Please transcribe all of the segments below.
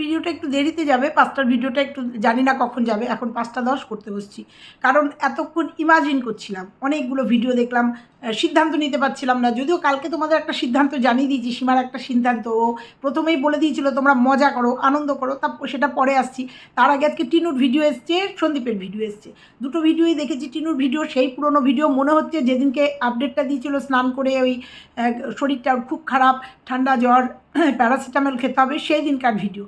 ভিডিওটা একটু দেরিতে যাবে, পাঁচটার ভিডিওটা একটু জানি না কখন যাবে, এখন পাঁচটা দশ করতে বসছি। কারণ এতক্ষণ ইমাজিন করছিলাম, অনেকগুলো ভিডিও দেখলাম সিদ্ধান্ত নিতে পারছিলাম না, যদিও কালকে তোমাদের একটা সিদ্ধান্ত জানিয়ে দিয়েছি, সীমার একটা সিদ্ধান্ত, ও প্রথমেই বলে দিয়েছিল, তোমরা মজা করো, আনন্দ করো তা সেটা পরে আসছি। তার আগে আজকে টিনুর ভিডিও এসছে, সন্দীপের ভিডিও এসছে। দুটো ভিডিওই দেখেছি টিনুর ভিডিও সেই পুরনো ভিডিও মনে হচ্ছে যেদিনকে আপডেটটা দিয়েছিল, স্নান করে ওই শরীরটা খুব খারাপ, ঠান্ডা জ্বর প্যারাসিটামল খেতে হবে, সেই দিনকার ভিডিও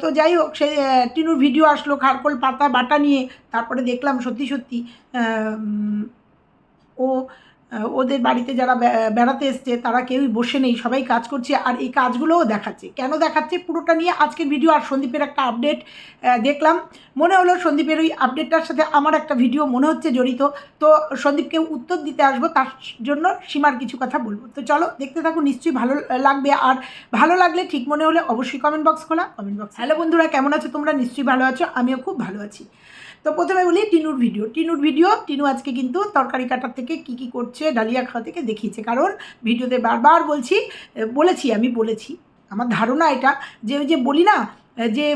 তো যাই হোক, সে টিনুর ভিডিও আসলো, খারকোল, পাতা, বাটা নিয়ে, তারপরে দেখলাম সত্যি সত্যি ও ওদের বাড়িতে যারা বেড়াতে এসছে, তারা কেউই বসে নেই, সবাই কাজ করছে, আর এই কাজগুলোও দেখাচ্ছে। কেন দেখাচ্ছে? পুরোটা নিয়ে আজকের ভিডিও আর সন্দীপের একটা আপডেট দেখলাম। মনে হলো সন্দীপের ওই আপডেটটার সাথে আমার একটা ভিডিও মনে হচ্ছে জড়িত। তো সন্দীপকে উত্তর দিতে আসব, তার জন্য সীমার কিছু কথা বলব। তো চলো, দেখতে থাকো, নিশ্চয়ই ভালো লাগবে। আর ভালো লাগলে ঠিক মনে হলে অবশ্যই কমেন্ট বক্স খোলা। কমেন্ট বক্স হ্যালো বন্ধুরা, কেমন আছো? তোমরা নিশ্চয়ই ভালো আছো, আমিও খুব ভালো আছি। তো প্রথমে বলি টিনুর ভিডিও টিনুর ভিডিও টিনু আজকে কিন্তু তরকারি কাটার থেকে কি কি করছে, ডালিয়া খাওয়া থেকে দেখিয়েছে। কারণ ভিডিওতে বারবার বলছি, বলেছি, আমি বলেছি। আমার ধারণা এটা যে ওই যে বলি না যে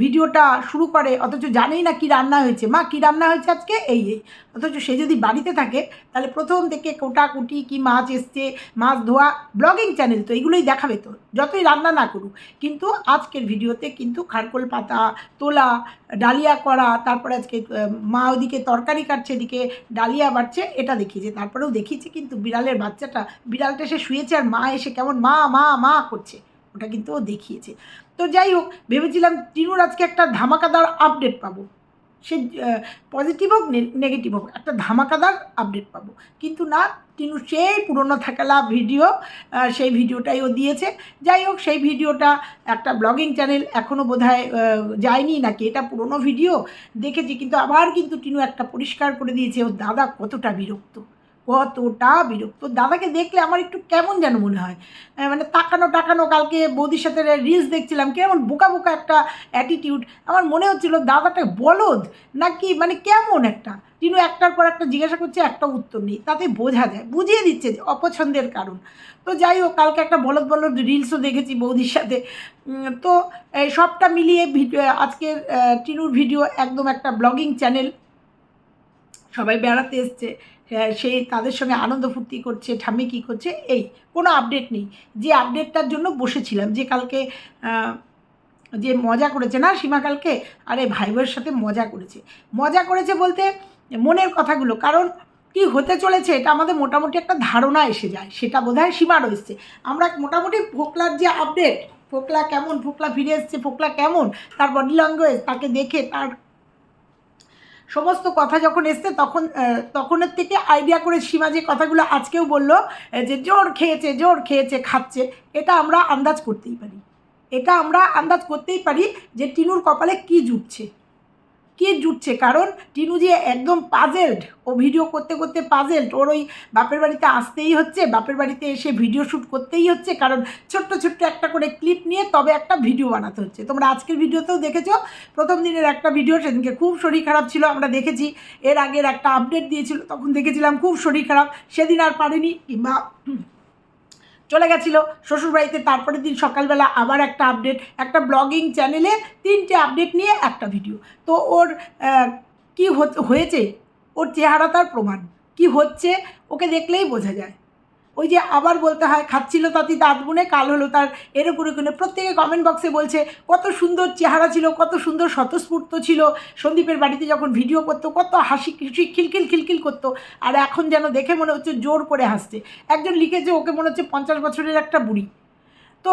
ভিডিওটা শুরু করে, অথচ জানেই না কি রান্না হয়েছে। মা, কি রান্না হয়েছে আজকে? এই এই। অথচ সে যদি বাড়িতে থাকে, তাহলে প্রথম থেকে কোটাকুটি কি মাছ এসছে, মাছ ধোয়া, ব্লগিং চ্যানেল তো এগুলোই দেখাবে তো, যতই রান্না না করুক। কিন্তু আজকের ভিডিওতে কিন্তু খারকোল পাতা, তোলা, ডালিয়া করা, তারপরে আজকে মা ওদিকে তরকারি কাটছে, এদিকে ডালিয়া বাড়ছে এটা দেখিয়েছে। তারপরেও দেখিয়েছে কিন্তু বিড়ালের বাচ্চাটা, বিড়ালটা এসে শুয়েছে আর মা এসে কেমন মা মা মা করছে, ওটা কিন্তু ও দেখিয়েছে। তো যাই হোক, ভেবেছিলাম টিনুর আজকে একটা ধামাকাদার আপডেট পাবো। সে পজিটিভ হোক নেগেটিভ হোক, একটা ধামাকাদার আপডেট পাবো। কিন্তু না, টিনু সেই পুরনো থাকালা ভিডিও সেই ভিডিওটাই ও দিয়েছে। যাই হোক, সেই ভিডিওটা একটা ব্লগিং চ্যানেল এখনও বোধ হয় যায়নি নাকি? এটা পুরনো ভিডিও দেখেছি, কিন্তু আবার কিন্তু টিনু একটা পরিষ্কার করে দিয়েছে ওর দাদা কতটা বিরক্ত। কতটা বিরক্ত। দাদাকে দেখলে আমার একটু কেমন যেন মনে হয়। মানে তাকানো টাকানো কালকে বৌদির সাথে রিলস দেখছিলাম, কেমন বোকা বোকা একটা অ্যাটিটিউড আমার মনে হচ্ছিল, দাদাটা বলদ? নাকি মানে কেমন একটা? টিনু একটার পর একটা জিজ্ঞাসা করছে, একটা উত্তর নেই। তাতে বোঝা যায়, বুঝিয়ে দিচ্ছে যে অপছন্দের কারণ। তো যাই হোক, কালকে একটা বলদ বলদ রিলসও দেখেছি বৌদির সাথে। তো সবটা মিলিয়ে ভিডিও, আজকের টিনুর ভিডিও একদম একটা ব্লগিং চ্যানেল সবাই বেড়াতে এসছে। সেই তাদের সঙ্গে আনন্দ ফুর্তি করছে, ঠাম্মি কী করছে, এই কোনো আপডেট নেই। যে আপডেটটার জন্য বসেছিলাম, যে কালকে যে মজা করেছে না সীমা কালকে? আরে ভাই বোনের সাথে মজা করেছে। মজা করেছে বলতে মনের কথাগুলো, কারণ কি হতে চলেছে এটা আমাদের মোটামুটি একটা ধারণা এসে যায়, সেটা বোধহয় সীমারও এসছে। আমরা মোটামুটি ফোকলার যে আপডেট ফোকলা কেমন, ফোকলা ফিরে এসছে, ফোকলা কেমন তার বডি ল্যাঙ্গুয়েজ তাকে দেখে তার সমস্ত কথা যখন এসছে, তখন তখনের থেকে আইডিয়া করে সীমা যে কথাগুলো আজকেও বলল যে জোর খেয়েছে জোর খেয়েছে, খাচ্ছে। এটা আমরা আন্দাজ করতেই পারি। এটা আমরা আন্দাজ করতেই পারি যে টিনুর কপালে কি জুটছে। কি জুটছে? কারণ টিনু যে একদম পাজেলড ও ভিডিও করতে করতে পাজেলড ওর ওই বাপের বাড়িতে আসতেই হচ্ছে, বাপের বাড়িতে এসে ভিডিও শ্যুট করতেই হচ্ছে, কারণ ছোট্ট ছোট্ট একটা করে ক্লিপ নিয়ে তবে একটা ভিডিও বানাতে হচ্ছে। তোমরা আজকের ভিডিওতেও দেখেছ, প্রথম দিনের একটা ভিডিও সেদিনকে খুব শরীর খারাপ ছিল, আমরা দেখেছি, এর আগের একটা আপডেট দিয়েছিল, তখন দেখেছিলাম খুব শরীর খারাপ, সেদিন আর পারেনি, কিংবা চলে গেছিল। শ্বশুরবাড়িতে তারপরের দিন সকালবেলা আবার একটা আপডেট একটা ব্লগিং চ্যানেলে তিনটে আপডেট নিয়ে একটা ভিডিও তো ওর কি হয়েছে? ওর চেহারা তার প্রমাণ। কি হচ্ছে? ওকে দেখলেই বোঝা যায়। ওই যে আবার বলতে হয়, খাচ্ছিল তাতি দাঁত গুনে কাল হলো তার এর উপরে কোনো প্রত্যেকে কমেন্ট বক্সে বলছে, কত সুন্দর চেহারা ছিল, কত সুন্দর স্বতঃস্ফূর্ত ছিল। সন্দীপের বাড়িতে যখন ভিডিও করতো, কত হাসি খুশি, খিলখিল খিলখিল করতো। আর এখন যেন দেখে মনে হচ্ছে জোর করে হাসছে। একজন লিখেছে, ওকে মনে হচ্ছে পঞ্চাশ বছরের একটা বুড়ি। তো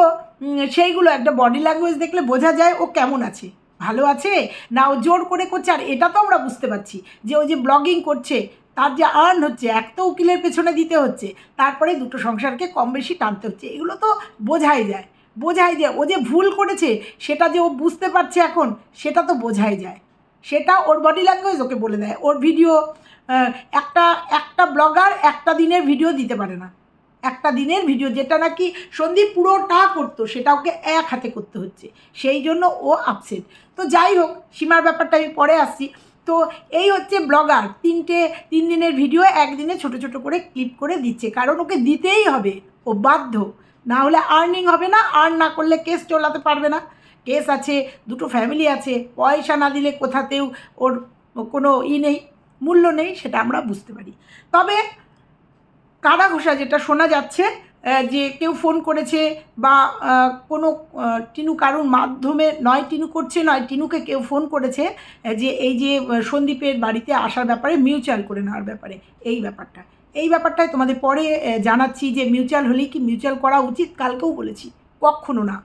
সেইগুলো একটা বডি ল্যাঙ্গুয়েজ দেখলে বোঝা যায় ও কেমন আছে। ভালো আছে? না, ও জোর করে করছে? আর এটা তো আমরা বুঝতে পারছি যে ও যে ব্লগিং করছে তার যে আর্ন হচ্ছে, এক তো উকিলের পেছনে দিতে হচ্ছে, তারপরে দুটো সংসারকে কম বেশি টানতে হচ্ছে, এগুলো তো বোঝাই যায় বোঝাই যায়। ও যে ভুল করেছে, সেটা যে ও বুঝতে পারছে এখন, সেটা তো বোঝাই যায়। সেটা ওর বডি ল্যাঙ্গুয়েজ ওকে বলে দেয়। ওর ভিডিও একটা একটা ব্লগার একটা দিনের ভিডিও দিতে পারে না। একটা দিনের ভিডিও যেটা নাকি সন্দীপ পুরোটা করতো, সেটা ওকে এক হাতে করতে হচ্ছে। সেই জন্য ও আপসেট তো যাই হোক, সীমার ব্যাপারটা আমি পরে আসছি। তো এই হচ্ছে ব্লগার, তিনটে, তিন দিনের ভিডিও একদিনে ছোট ছোট করে ক্লিপ করে দিচ্ছে। কারণ ওকে দিতেই হবে, ও বাধ্য। না হলে আর্নিং হবে না আর্ন না করলে কেস চলাতে পারবে না। কেস আছে, দুটো ফ্যামিলি আছে, পয়সা না দিলে কোথাতেও ওর কোনো ই নেই, মূল্য নেই, সেটা আমরা বুঝতে পারি। তবে কাটা ঘোষা যেটা শোনা যাচ্ছে যে কেউ ফোন করেছে বা কোনো টিনু কারুর মাধ্যমে, নয় টিনু করছে, নয় টিনুকে কেউ ফোন করেছে যে এই যে সন্দীপের বাড়িতে আসার ব্যাপারে মিউচুয়াল করে নেওয়ার ব্যাপারে, এই ব্যাপারটা। এই ব্যাপারটাই তোমাদের পরে জানাচ্ছি যে মিউচুয়াল হলেই কি মিউচুয়াল করা উচিত? কালকেও বলেছি। কখনো না।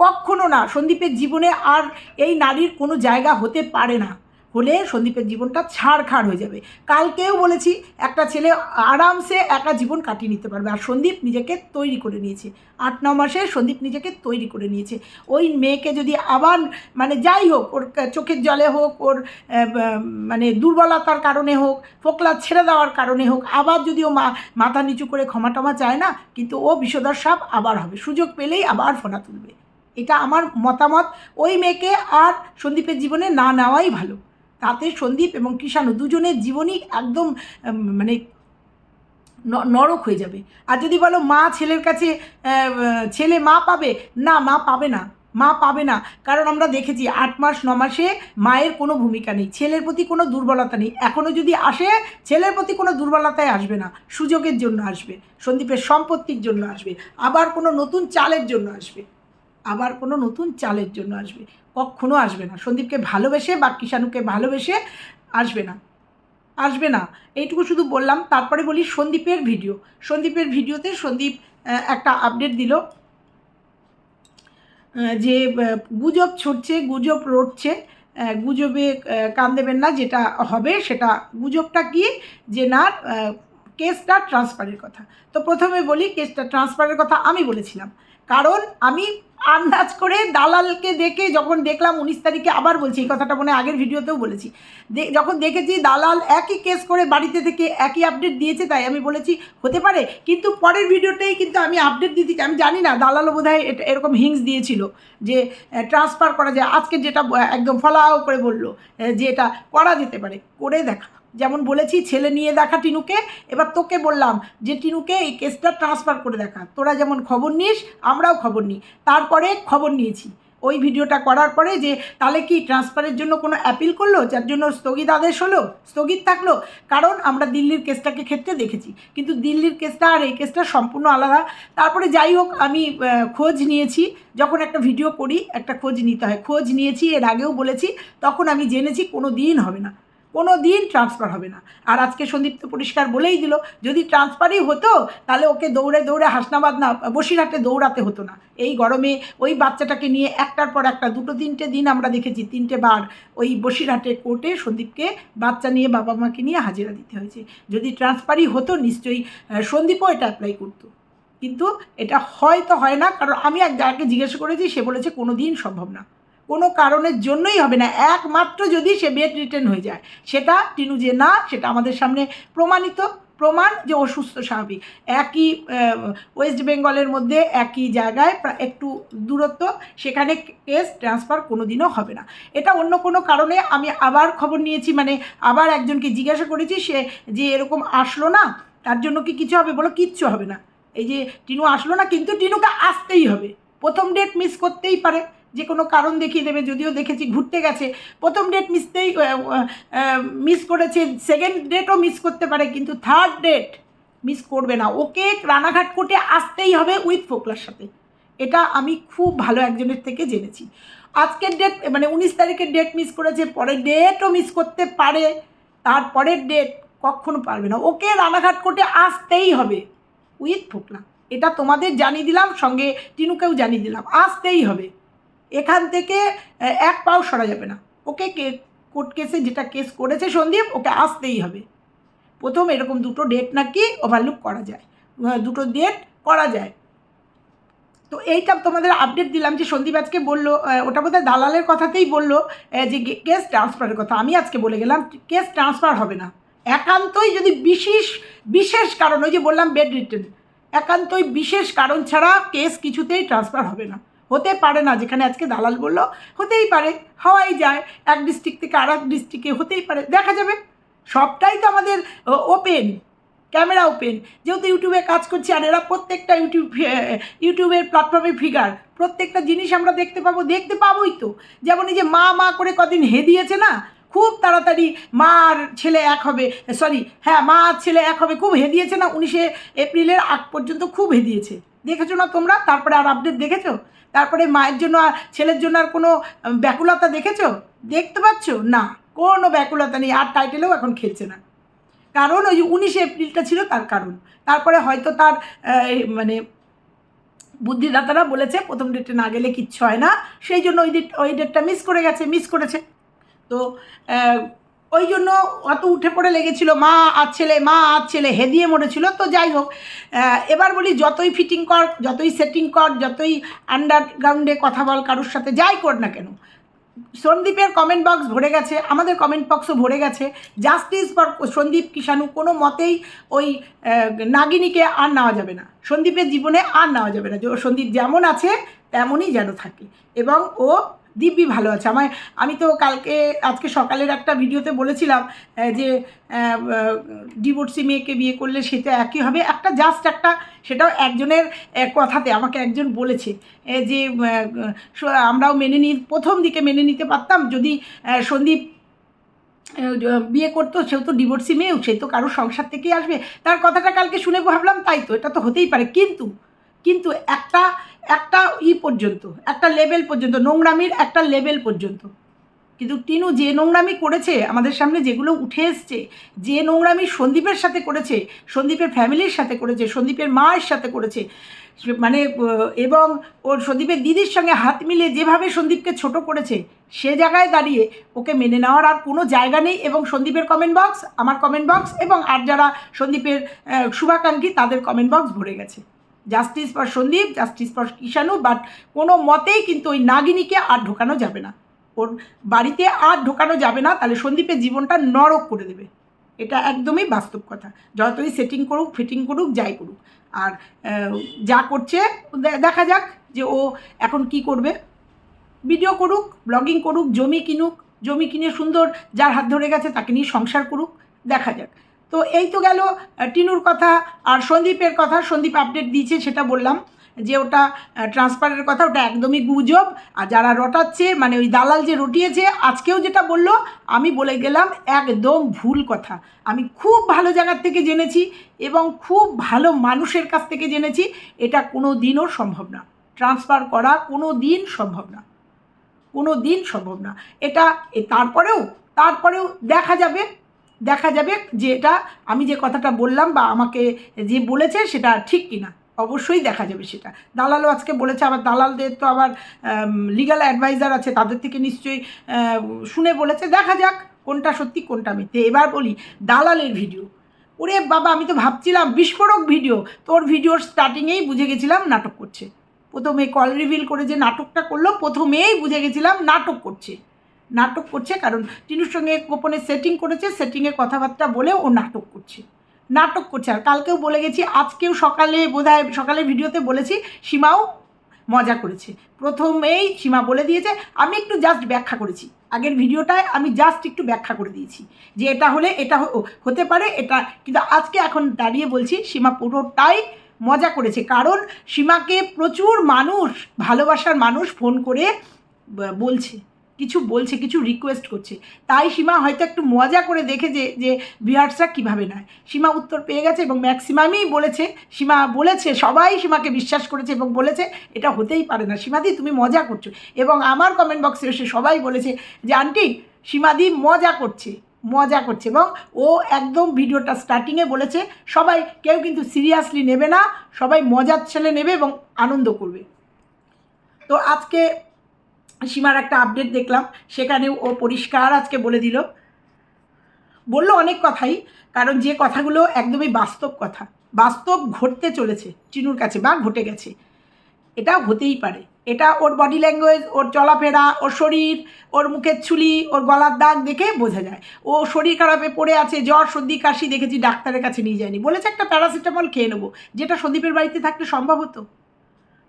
কখনো না। সন্দীপের জীবনে আর এই নারীর কোনো জায়গা হতে পারে না। হলে সন্দীপের জীবনটা ছাড়খাড় হয়ে যাবে। কালকেও বলেছি, একটা ছেলে আরামসে একা জীবন কাটিয়ে নিতে পারবে। আর সন্দীপ নিজেকে তৈরি করে নিয়েছে। আট, ন মাসে সন্দীপ নিজেকে তৈরি করে নিয়েছে। ওই মেয়েকে যদি আবার মানে যাই হোক, ওর চোখের জলে হোক, ওর মানে দুর্বলতার কারণে হোক, ফোকলা ছেড়ে দেওয়ার কারণে হোক, আবার যদি ও মাথা নিচু করে ক্ষমা টমা চায় না, কিন্তু ও বিষধর সাপ আবার হবে। সুযোগ পেলেই আবার ফোনা তুলবে। এটা আমার মতামত। ওই মেয়েকে আর সন্দীপের জীবনে না নেওয়াই ভালো। তাতে সন্দীপ এবং কৃষাণু দুজনের জীবনই একদম মানে নরক হয়ে যাবে। আর যদি বলো মা ছেলের কাছে ছেলে মা পাবে? না, মা পাবে না। মা পাবে না। কারণ আমরা দেখেছি আট মাস, ন মাসে মায়ের কোনো ভূমিকা নেই। ছেলের প্রতি কোনো দুর্বলতা নেই। এখনও যদি আসে, ছেলের প্রতি কোনো দুর্বলতায় আসবে না। সুযোগের জন্য আসবে। সন্দীপের সম্পত্তির জন্য আসবে। আবার কোনো নতুন চালের জন্য আসবে। আবার কোনো নতুন চালের জন্য আসবে। কখনো আসবে না। সন্দীপকে ভালোবেসে বা কিষাণুকে ভালোবেসে আসবে না। আসবে না। এইটুকু শুধু বললাম। তারপরে বলি সন্দীপের ভিডিও। সন্দীপের ভিডিওতে সন্দীপ একটা আপডেট দিল যে গুজব ছড়ছে, গুজব রটছে গুজবে কান দেবেন না যেটা হবে সেটা গুজবটা কি? যে না কেসটা ট্রান্সফারের কথা। তো প্রথমে বলি কেসটা ট্রান্সফারের কথা আমি বলেছিলাম। কারণ আমি আন্দাজ করে দালালকে দেখে যখন দেখলাম উনিশ তারিখে আবার বলছি, এই কথাটা মনে আগের ভিডিওতেও বলেছি। যখন দেখেছি দালাল একই কেস করে বাড়িতে থেকে একই আপডেট দিয়েছে, তাই আমি বলেছি, হতে পারে, কিন্তু পরের ভিডিওতেই কিন্তু আমি আপডেট দিতে আমি জানি না, দালালও বোধ হয় এরকম হিংস দিয়েছিল যে ট্রান্সফার করা যায়। আজকে যেটা একদম ফলাও করে বলল যে এটা করা যেতে পারে, করে দেখা যেমন বলেছি, ছেলে নিয়ে দেখা টিনুকে। এবার তোকে বললাম যে, টিনুকে এই কেসটা ট্রান্সফার করে দেখা। তোরা যেমন খবর নিস, আমরাও খবর নিই। তারপরে খবর নিয়েছি। ওই ভিডিওটা করার পরে যে, তাহলে কি ট্রান্সফারের জন্য কোনো অ্যাপিল করল? যার জন্য স্থগিত আদেশ হলো, স্থগিত থাকল? কারণ আমরা দিল্লির কেসটাকে ক্ষেত্রে দেখেছি। কিন্তু দিল্লির কেসটা আর এই কেসটা সম্পূর্ণ আলাদা। তারপরে যাই হোক, আমি খোঁজ নিয়েছি। যখন একটা ভিডিও করি, একটা খোঁজ নিতে হয়। খোঁজ নিয়েছি, এর আগেও বলেছি। তখন আমি জেনেছি কোনো দিন হবে না। কোনো দিন ট্রান্সফার হবে না। আর আজকে সন্দীপ তো পরিষ্কার বলেই দিল, যদি ট্রান্সফারই হতো, তাহলে ওকে দৌড়ে দৌড়ে হাসনাবাদ না, বসিরহাটে দৌড়াতে হতো না। এই গরমে ওই বাচ্চাটাকে নিয়ে একটার পর একটা, দুটো তিনটে দিন আমরা দেখেছি, তিনটে বার ওই বসিরহাটে কোর্টে সন্দীপকে বাচ্চা নিয়ে বাবা মাকে নিয়ে হাজিরা দিতে হয়েছে। যদি ট্রান্সফারই হতো, নিশ্চয়ই সন্দীপও এটা অ্যাপ্লাই করতো। কিন্তু এটা হয়তো হয় না, কারণ আমি এক যাকে জিজ্ঞেস করেছি, সে বলেছে কোনো দিন সম্ভব না। কোনো কারণের জন্যই হবে না। একমাত্র যদি সে বেড রিটার্ন হয়ে যায়, সেটা টিনু যে না, সেটা আমাদের সামনে প্রমাণিত। প্রমাণ যে ও সুস্থ স্বাভাবিক। একই ওয়েস্ট বেঙ্গলের মধ্যে একই জায়গায় একটু দূরত্ব, সেখানে কেস ট্রান্সফার কোনো দিনও হবে না। এটা অন্য কোনো কারণে আমি আবার খবর নিয়েছি মানে আবার একজনকে জিজ্ঞাসা করেছি, সে যে এরকম আসলো না, তার জন্য কি কিছু হবে বলো? কিচ্ছু হবে না। এই যে টিনু আসলো না, কিন্তু টিনুকে আসতেই হবে। প্রথম ডেট মিস করতেই পারে। যে কোনো কারণ দেখিয়ে দেবে, যদিও দেখেছি ঘুরতে গেছে। প্রথম ডেট মিসতেই মিস করেছে সেকেন্ড ডেটও মিস করতে পারে, কিন্তু থার্ড ডেট মিস করবে না। ওকে রানাঘাট কোর্টে আসতেই হবে উইথ ফোকলার সাথে। এটা আমি খুব ভালো একজনের থেকে জেনেছি। আজকের ডেট মানে উনিশ তারিখের ডেট মিস করেছে, পরের ডেটও মিস করতে পারে তারপরের ডেট কখনো পারবে না। ওকে রানাঘাট কোর্টে আসতেই হবে উইথ ফোকলা। এটা তোমাদের জানিয়ে দিলাম, সঙ্গে টিনুকেও জানিয়ে দিলাম, আসতেই হবে। এখান থেকে এক পাও সরা যাবে না। ওকে কে, কোর্ট কেসে যেটা কেস করেছে সন্দীপ, ওকে আসতেই হবে। প্রথম এরকম দুটো ডেট নাকি ওভারলুক করা যায়। দুটো ডেট করা যায়। তো এইটা তোমাদের আপডেট দিলাম যে সন্দীপ আজকে বলল ওটা বোধহয় দালালের কথাতেই বলল যে কেস ট্রান্সফারের কথা। আমি আজকে বলে গেলাম কেস ট্রান্সফার হবে না। একান্তই যদি বিশেষ বিশেষ কারণ, ওই যে বললাম বেড রিটার্ন একান্তই বিশেষ কারণ ছাড়া কেস কিছুতেই ট্রান্সফার হবে না। হতে পারে না, যেখানে আজকে দালাল বলল, হতেই পারে, হওয়াই যায়। এক ডিস্ট্রিক্ট থেকে আর এক ডিস্ট্রিক্টে হতেই পারে, দেখা যাবে। সবটাই তো আমাদের ওপেন ক্যামেরা ওপেন যেহেতু ইউটিউবে কাজ করছি, আর এরা প্রত্যেকটা ইউটিউব ইউটিউবের প্ল্যাটফর্মে ফিগার প্রত্যেকটা জিনিস আমরা দেখতে পাবো, দেখতে পাবোই তো। যেমন এই যে মা মা করে কদিন হে দিয়েছে না, খুব তাড়াতাড়ি মা আর ছেলে এক হবে সরি হ্যাঁ মা আর ছেলে এক হবে, খুব হে দিয়েছে না, উনিশে এপ্রিলের আগ পর্যন্ত খুব হে দিয়েছে দেখেছ না তোমরা? তারপরে আর আপডেট দেখেছ? তারপরে মায়ের জন্য আর ছেলের জন্য আর কোনো ব্যাকুলতা দেখেছ? দেখতে পাচ্ছ? না, কোনো ব্যাকুলতা নেই, আর টাইটেলেও এখন খেলছে না। কারণ ওই উনিশে এপ্রিলটা ছিল তার কারণ। তারপরে হয়তো তার মানে বুদ্ধিদাতারা বলেছে, প্রথম ডেটে না গেলে কিচ্ছু হয় না। সেই জন্য ওই ডেট, ওই ডেটটা মিস করে গেছে মিস করেছে। তো ওই জন্য অত উঠে পড়ে লেগেছিল, মা আর ছেলে, মা আর ছেলে হেদিয়ে মরেছিল। তো যাই হোক এবার বলি যতই ফিটিং কর, যতই সেটিং কর, যতই আন্ডারগ্রাউন্ডে কথা বল, কারোর সাথে যাই কর না কেন। সন্দীপের কমেন্ট বক্স ভরে গেছে, আমাদের কমেন্ট বক্সও ভরে গেছে। জাস্টিস ফর সন্দীপ কিষাণু কোনো মতেই ওই নাগিনীকে আর নেওয়া যাবে না। সন্দীপের জীবনে আর নেওয়া যাবে না। সন্দীপ যেমন আছে, তেমনই যেন থাকে। এবং ও দিব্যি ভালো আছে। আমায়, আমি তো কালকে, আজকে সকালের একটা ভিডিওতে বলেছিলাম যে ডিভোর্সি মেয়েকে বিয়ে করলে সেটা একই হবে। একটা জাস্ট একটা, সেটাও একজনের কথাতে আমাকে একজন বলেছে যে আমরাও মেনে নিই প্রথম দিকে মেনে নিতে পারতাম, যদি সন্দীপ বিয়ে করতো, সেও তো ডিভোর্সি মেয়েও, সে তো কারোর সংসার থেকেই আসবে। তার কথাটা কালকে শুনে ভাবলাম, তাই তো, এটা তো হতেই পারে। কিন্তু কিন্তু একটা একটা ই পর্যন্ত, একটা লেভেল পর্যন্ত, নোংরামির একটা লেভেল পর্যন্ত। কিন্তু টিনু যে নোংরামি করেছে, আমাদের সামনে যেগুলো উঠে এসছে, যে নোংরামি সন্দীপের সাথে করেছে, সন্দীপের ফ্যামিলির সাথে করেছে, সন্দীপের মায়ের সাথে করেছে মানে এবং ওর সন্দীপের দিদির সঙ্গে হাত মিলিয়ে যেভাবে সন্দীপকে ছোট করেছে, সে জায়গায় দাঁড়িয়ে ওকে মেনে নেওয়ার আর কোনো জায়গা নেই, এবং সন্দীপের কমেন্ট বক্স আমার কমেন্ট বক্স এবং আর যারা সন্দীপের শুভাকাঙ্ক্ষী, তাদের কমেন্ট বক্স ভরে গেছে। Justice for Sandip justice for Kishanu but কোনো মতেই কিন্তু ওই নাগিনীকে আর ঢোকানো যাবে না। ওর বাড়িতে আর ঢোকানো যাবে না, তাহলে সন্দীপের জীবনটা নরক করে দেবে। এটা একদমই বাস্তব কথা। যতই সেটিং করুক ফিটিং করুক, যাই করুক। আর যা করছে দেখা যাক যে ও এখন কি করবে। ভিডিও করুক ব্লগিং করুক, জমি কিনুক, জমি কিনে সুন্দর যার হাত ধরে গেছে তাকে নিয়ে সংসার করুক, দেখা যাক। তো এই তো গেল টিনুর কথা আর সন্দীপের কথা। সন্দীপ আপডেট দিয়েছে, সেটা বললাম যে ওটা ট্রান্সফারের কথা, ওটা একদমই গুজব। আর যারা রটাচ্ছে মানে ওই দালাল যে রটিয়েছে, আজকেও যেটা বলল, আমি বলে গেলাম একদম ভুল কথা। আমি খুব ভালো জায়গার থেকে জেনেছি এবং খুব ভালো মানুষের কাছ থেকে জেনেছি, এটা কোনো দিনও সম্ভব না। ট্রান্সফার করা কোনো দিন সম্ভব না। কোনো দিন সম্ভব না। এটা তারপরেও তারপরেও দেখা যাবে দেখা যাবে যে এটা আমি যে কথাটা বললাম বা আমাকে যে বলেছে সেটা ঠিক কিনা। অবশ্যই দেখা যাবে সেটা। দালালও আজকে বলেছে, আবার দালালদের তো আবার লিগাল অ্যাডভাইজার আছে, তাদের থেকে নিশ্চয়ই শুনে বলেছে। দেখা যাক কোনটা সত্যি, কোনটা মিথ্যে। এবার বলি, দালালের ভিডিও ওরে বাবা, আমি তো ভাবছিলাম বিস্ফোরক ভিডিও তোর ভিডিওর স্টার্টিংয়েই বুঝে গেছিলাম নাটক করছে। প্রথমে কল রিভিল করে যে নাটকটা করল, প্রথমেই বুঝে গেছিলাম নাটক করছে। নাটক করছে, কারণ টিনুর সঙ্গে গোপনে সেটিং করেছে সেটিংয়ে কথাবার্তা বলে ও নাটক করছে। নাটক করছে, আর কালকেও বলে গেছি, আজকেও সকালে বোধহয়, সকালের ভিডিওতে বলেছি, সীমাও মজা করেছে। প্রথমেই সীমা বলে দিয়েছে, আমি একটু জাস্ট ব্যাখ্যা করেছি। আগের ভিডিওটায় আমি জাস্ট একটু ব্যাখ্যা করে দিয়েছি, যে এটা হলে এটা হতে পারে, এটা কিন্তু আজকে এখন দাঁড়িয়ে বলছি, সীমা পুরোটাই মজা করেছে, কারণ সীমাকে প্রচুর মানুষ, ভালোবাসার মানুষ ফোন করে বলছে। কিছু বলছে, কিছু রিকোয়েস্ট করছে। তাই সীমা হয়তো একটু মজা করে দেখে যে যে ভিউয়ার্সরা কীভাবে নেয়। সীমা উত্তর পেয়ে গেছে এবং ম্যাক্সিমামই বলেছে, সীমা বলেছে, সবাই সীমাকে বিশ্বাস করেছে এবং বলেছে, এটা হতেই পারে না। সীমাদি, তুমি মজা করছ। এবং আমার কমেন্ট বক্সে এসে সবাই বলেছে যে, আন্টি, সীমাদি মজা করছে মজা করছে। এবং ও একদম ভিডিওটা স্টার্টিংয়ে বলেছে, সবাই, কেউ কিন্তু সিরিয়াসলি নেবে না, সবাই মজার ছেলে নেবে এবং আনন্দ করবে। তো আজকে সীমার একটা আপডেট দেখলাম, সেখানেও ও পরিষ্কার আজকে বলে দিল। বলল অনেক কথাই, কারণ যে কথাগুলো একদমই বাস্তব কথা। বাস্তব ঘটতে চলেছে, চিনুর কাছে বা ঘটে গেছে। এটা হতেই পারে। এটা ওর বডি ল্যাঙ্গুয়েজ ওর চলাফেরা, ওর শরীর, ওর মুখের ছুলি ওর গলার দাগ দেখে বোঝা যায়। ও শরীর খারাপে পড়ে আছে, জ্বর, সর্দি, কাশি দেখেছি, ডাক্তারের কাছে নিয়ে যায়নি। বলেছে একটা প্যারাসিটামল খেয়ে নেব, যেটা সন্দীপের বাড়িতে থাকলে সম্ভব হতো।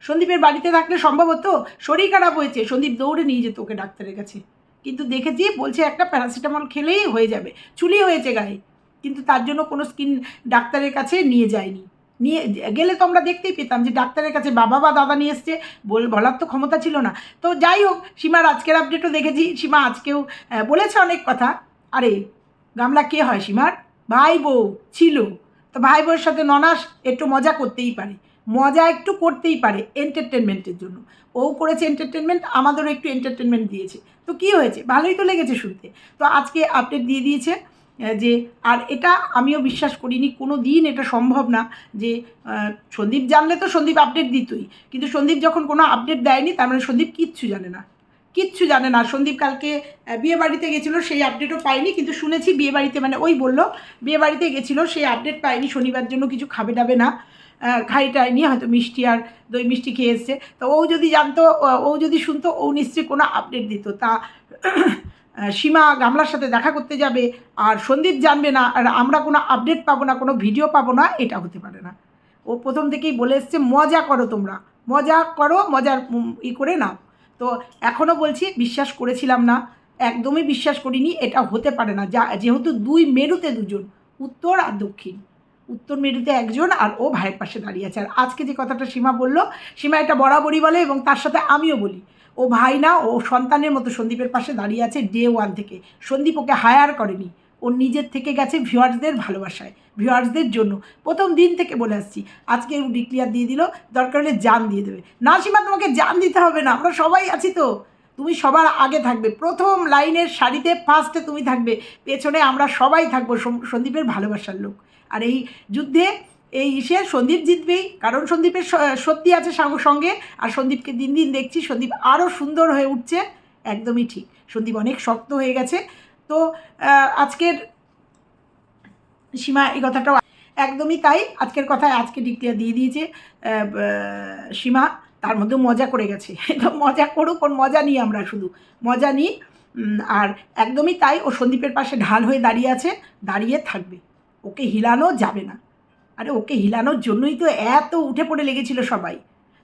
সন্দীপের বাড়িতে থাকলে সম্ভব হতো শরীর খারাপ হয়েছে। সন্দীপ দৌড়ে নিয়ে যেত ওকে ডাক্তারের কাছে। কিন্তু দেখেছি বলছে, একটা প্যারাসিটামল খেলেই হয়ে যাবে। চুলি হয়েছে গায়ে। কিন্তু তার জন্য কোনো স্কিন ডাক্তারের কাছে নিয়ে যায়নি। নিয়ে গেলে তো আমরা দেখতেই পেতাম যে ডাক্তারের কাছে বাবা বা দাদা নিয়ে এসছে। বল, বলার তো ক্ষমতা ছিল না। তো যাই হোক, সীমার আজকের আপডেটও দেখেছি। সীমা আজকেও বলেছে অনেক কথা। আরে, গামলা কে হয় সীমার? ভাই বউ ছিল। তো ভাই বউয়ের সাথে ননাস একটু মজা করতেই পারে। মজা একটু করতেই পারে এন্টারটেনমেন্টের জন্য। ও করেছে এন্টারটেনমেন্ট আমাদেরও একটু এন্টারটেনমেন্ট দিয়েছে। তো কি হয়েছে? ভালোই তো লেগেছে শুনতে। তো আজকে আপডেট দিয়ে দিয়েছে যে আর এটা আমিও বিশ্বাস করিনি কোনো দিন এটা সম্ভব না যে সন্দীপ জানলে তো সন্দীপ আপডেট দিতই। কিন্তু সন্দীপ যখন কোনো আপডেট দেয়নি, তার মানে সন্দীপ কিচ্ছু জানে না। কিচ্ছু জানে না। সন্দীপ কালকে বিয়ে বাড়িতে গেছিল, সেই আপডেটও পাইনি। কিন্তু শুনেছি বিয়ে বাড়িতে মানে ওই বলল, বিয়ে বাড়িতে গেছিল, সেই আপডেট পাইনি শনিবার জন্য কিছু খাবে দাবে না। খাইটাই নিয়ে হয়তো মিষ্টি আর দই মিষ্টি খেয়ে এসছে। তো ও যদি জানতো, ও- যদি শুনতো, ও নিশ্চয়ই কোনো আপডেট দিত। তা সীমা গামলার সাথে দেখা করতে যাবে আর সন্দীপ জানবে না, আর আমরা কোনো আপডেট পাবো না, কোনো ভিডিও পাবো না, এটা হতে পারে না। ও প্রথম থেকেই বলে এসছে, মজা করো তোমরা। মজা করো, মজার ই করে নাও। তো এখনও বলছি, বিশ্বাস করেছিলাম না। একদমই বিশ্বাস করিনি, এটা হতে পারে না। যা, যেহেতু দুই মেরুতে দুজন, উত্তর আর দক্ষিণ। উত্তর মেরুতে একজন আর ও ভাইয়ের পাশে দাঁড়িয়ে আছে। আর আজকে যে কথাটা সীমা বলল, সীমা এটা বরাবরই বলে এবং তার সাথে আমিও বলি। ও ভাই না, ও সন্তানের মতো সন্দীপের পাশে দাঁড়িয়ে আছে ডে ওয়ান থেকে। সন্দীপ ওকে হায়ার করেনি। ও নিজের থেকে গেছে ভিউয়ার্সদের ভালোবাসায় ভিউয়ার্সদের জন্য। প্রথম দিন থেকে বলে আসছি, আজকে ও ডিক্লিয়ার দিয়ে দিল, দরকার হলে জান দিয়ে দেবে। না সীমা, তোমাকে জান দিতে হবে না, আমরা সবাই আছি তো। তুমি সবার আগে থাকবে, প্রথম লাইনের শাড়িতে ফার্স্টে তুমি থাকবে, পেছনে আমরা সবাই থাকব সন্দীপের ভালোবাসার লোক। আর এই যুদ্ধে এই ইসে সন্দীপ জিতবেই কারণ সন্দীপের সত্যি আছে সঙ্গে আর সন্দীপকে দিন দিন দেখছি সন্দীপ আরও সুন্দর হয়ে উঠছে, একদমই ঠিক। সন্দীপ অনেক শক্ত হয়ে গেছে। তো আজকের সীমা এই কথাটাও একদমই তাই। আজকের কথায় আজকে ডিক্লেয়ার দিয়ে দিয়েছে সীমা। তার মধ্যে মজা করে গেছে। তো মজা করুক ওর মজা নিই আমরা শুধু। মজা নিই আর একদমই তাই ও সন্দীপের পাশে ঢাল হয়ে দাঁড়িয়ে আছে, দাঁড়িয়ে থাকবে। ওকে হিলানো যাবে না। আরে ওকে হিলানোর জন্যই তো এত উঠে পড়ে লেগেছিল সবাই।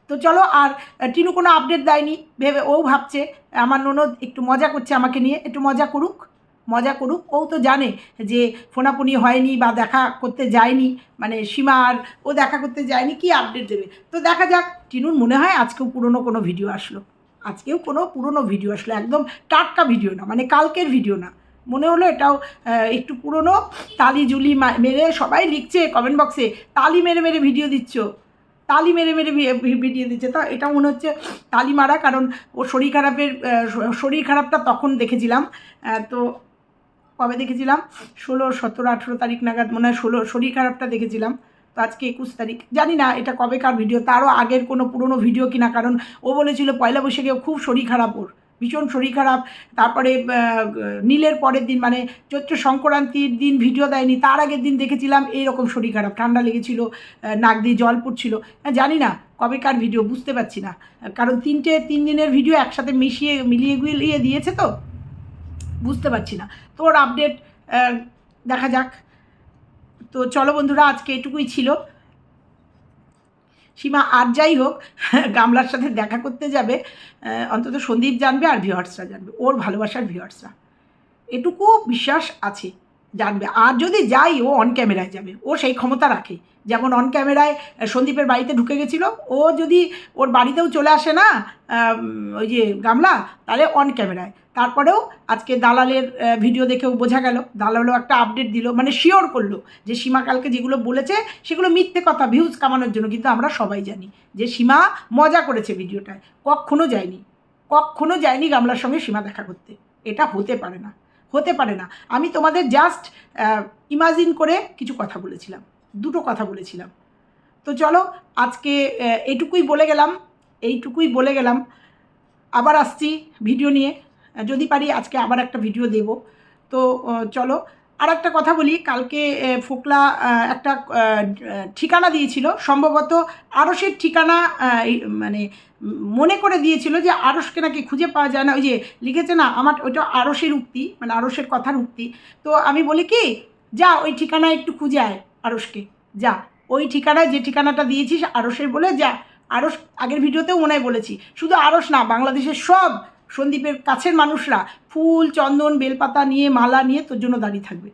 তো চলো আর টিনু কোনো আপডেট দেয়নি, ভেবে ও ভাবছে, আমার ননদ একটু মজা করছে আমাকে নিয়ে, একটু মজা করুক মজা করুক। ও তো জানে যে ফোনাফোনি হয়নি বা দেখা করতে যায়নি মানে সীমা আর ও দেখা করতে যায়নি, কি আপডেট দেবে? তো দেখা যাক, টিনুর মনে হয় আজকেও পুরনো কোনো ভিডিও আসলো। আজকেও কোনো পুরনো ভিডিও আসলো, একদম টাটকা ভিডিও না মানে কালকের ভিডিও না। মনে হলো এটাও একটু পুরনো। তালি জুলি মেরে সবাই লিখছে কমেন্ট বক্সে তালি মেরে মেরে ভিডিও দিচ্ছ। তালি মেরে মেরে ভিডিও দিচ্ছে। তো এটা মনে হচ্ছে তালি মারা, কারণ ও শরীর খারাপের শরীর খারাপটা তখন দেখেছিলাম। তো কবে দেখেছিলাম? ষোলো, সতেরো, আঠেরো তারিখ নাগাদ, মনে হয় ষোলো, শরীর খারাপটা দেখেছিলাম। তো আজকে একুশ তারিখ। জানি না এটা কবেকার ভিডিও তারও আগের কোনো পুরনো ভিডিও কিনা, কারণ ও বলেছিল পয়লা বৈশাখে খুব শরীর খারাপ ওর। ভীষণ শরীর খারাপ তারপরে নীলের পরের দিন মানে চৈত্র সংক্রান্তির দিন ভিডিও দেয়নি তার আগের দিন দেখেছিলাম এইরকম শরীর খারাপ ঠান্ডা লেগেছিল নাক দিয়ে জল পড়ছিল। হ্যাঁ, জানি না কবে কার ভিডিও বুঝতে পারছি না। কারণ তিনটে তিন দিনের ভিডিও একসাথে মিশিয়ে মিলিয়ে গুলিয়ে দিয়েছে তো? বুঝতে পারছি না। তো ওর আপডেট দেখা যাক। তো চলো বন্ধুরা আজকে এটুকুই ছিল। সীমা আর যাই হোক, গামলার সাথে দেখা করতে যাবে অন্তত সন্দীপ জানবে আর ভিওয়ার্সরা জানবে, ওর ভালোবাসার ভিওয়ার্সরা এটুকু বিশ্বাস আছে। জানবে। আর যদি যাই, ও অন ক্যামেরায় যাবে। ও সেই ক্ষমতা রাখে। যেমন অন ক্যামেরায় সন্দীপের বাড়িতে ঢুকে গেছিল। ও যদি ওর বাড়িতেও চলে আসে না ওই যে গামলা, তাহলে অন ক্যামেরায় তারপরেও আজকে দালালের ভিডিও দেখেও বোঝা গেল। দালালও একটা আপডেট দিল। মানে শিওর করল যে সীমা কালকে যেগুলো বলেছে, সেগুলো মিথ্যে কথা ভিউজ কামানোর জন্য। কিন্তু আমরা সবাই জানি যে সীমা মজা করেছে ভিডিওটায় কখনো যায়নি। কখনো যায়নি গামলার সঙ্গে সীমা দেখা করতে। এটা হতে পারে না। হতে পারে না। আমি তোমাদের জাস্ট ইমাজিন করে কিছু কথা বলেছিলাম। দুটো কথা বলেছিলাম। তো চলো, আজকে এইটুকুই বলে গেলাম, এইটুকুই বলে গেলাম। আবার আসছি ভিডিও নিয়ে। যদি পারি আজকে আবার একটা ভিডিও দেব। তো চলো আর একটা কথা বলি, কালকে ফোকলা একটা ঠিকানা দিয়েছিল। সম্ভবত আরসের ঠিকানা মানে মনে করে দিয়েছিল যে আরসকে নাকি খুঁজে পাওয়া যায় না। ওই যে লিখেছে না, আমার, ওইটা আরসের উক্তি মানে আরসের কথার উক্তি। তো আমি বলি কি, যা, ওই ঠিকানায় একটু খুঁজে আয় আরসকে যা। ওই ঠিকানায় যে ঠিকানাটা দিয়েছিস আরসের বলে যা। আরস আগের ভিডিওতেও মনে হয় বলেছি। শুধু আরস না, বাংলাদেশের সব সন্দীপের কাছের মানুষরা ফুল, চন্দন, বেলপাতা নিয়ে, মালা নিয়ে তোর জন্য দাঁড়িয়ে থাকবে।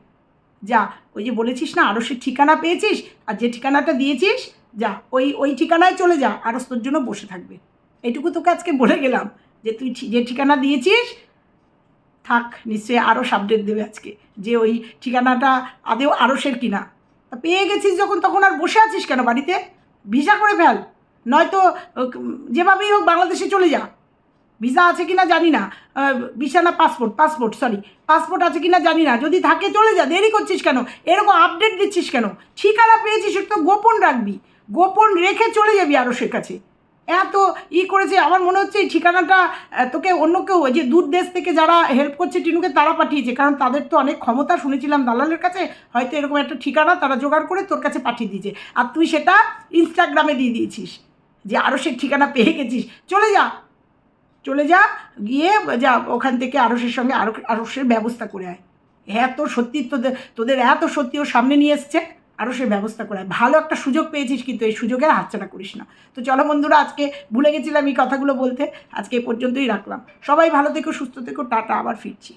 যা, ওই যে বলেছিস না আরসের ঠিকানা পেয়েছিস, আর যে ঠিকানাটা দিয়েছিস, যা, ওই ওই ঠিকানায় চলে যা আরস তোর জন্য বসে থাকবে। এইটুকু তোকে আজকে বলে গেলাম, যে তুই যে ঠিকানা দিয়েছিস, থাক, নিশ্চয়ই আরও আপডেট দেবে আজকে, যে ওই ঠিকানাটা আদেও আরসের কিনা। তা পেয়ে গেছিস যখন, তখন আর বসে আছিস কেন বাড়িতে? ভিসা করে ফেল, নয়তো যেভাবেই হোক বাংলাদেশে চলে যা। ভিসা আছে কিনা জানি না। ভিসা না পাসপোর্ট পাসপোর্ট সরি পাসপোর্ট আছে কিনা জানি না। যদি থাকে, চলে যা, দেরি করছিস কেন? এরকম আপডেট দিচ্ছিস কেন? ঠিকানা পেয়েছিস একটু গোপন রাখবি। গোপন রেখে চলে যাবি আরও সে কাছে। এত ই করেছে, আমার মনে হচ্ছে এই ঠিকানাটা তোকে অন্য কেউ যে দূর দেশ থেকে যারা হেল্প করছে টিনুকে, তারা পাঠিয়েছে। কারণ তাদের তো অনেক ক্ষমতা, শুনেছিলাম দালালের কাছে, হয়তো এরকম একটা ঠিকানা তারা জোগাড় করে তোর কাছে পাঠিয়ে দিয়েছে। আর তুই সেটা ইনস্টাগ্রামে দিয়ে দিয়েছিস। যে আরও সে ঠিকানা পেয়ে গেছিস। চলে যা। চলে যা, গিয়ে যা, ওখান থেকে আরসের সঙ্গে আরও, আরসের ব্যবস্থা করে আয়। এত সত্যি তোদের তোদের এত সত্যি ও সামনে নিয়ে এসছে আরও সে ব্যবস্থা করে। ভালো একটা সুযোগ পেয়েছিস কিন্তু এই সুযোগের হাতছাড়া করিস না। তো চলো বন্ধুরা, আজকে ভুলে গেছিলাম এই কথাগুলো বলতে। আজকে এ পর্যন্তই রাখলাম। সবাই ভালো থেকো, সুস্থ থেকো, টাটা, আবার ফিরছি।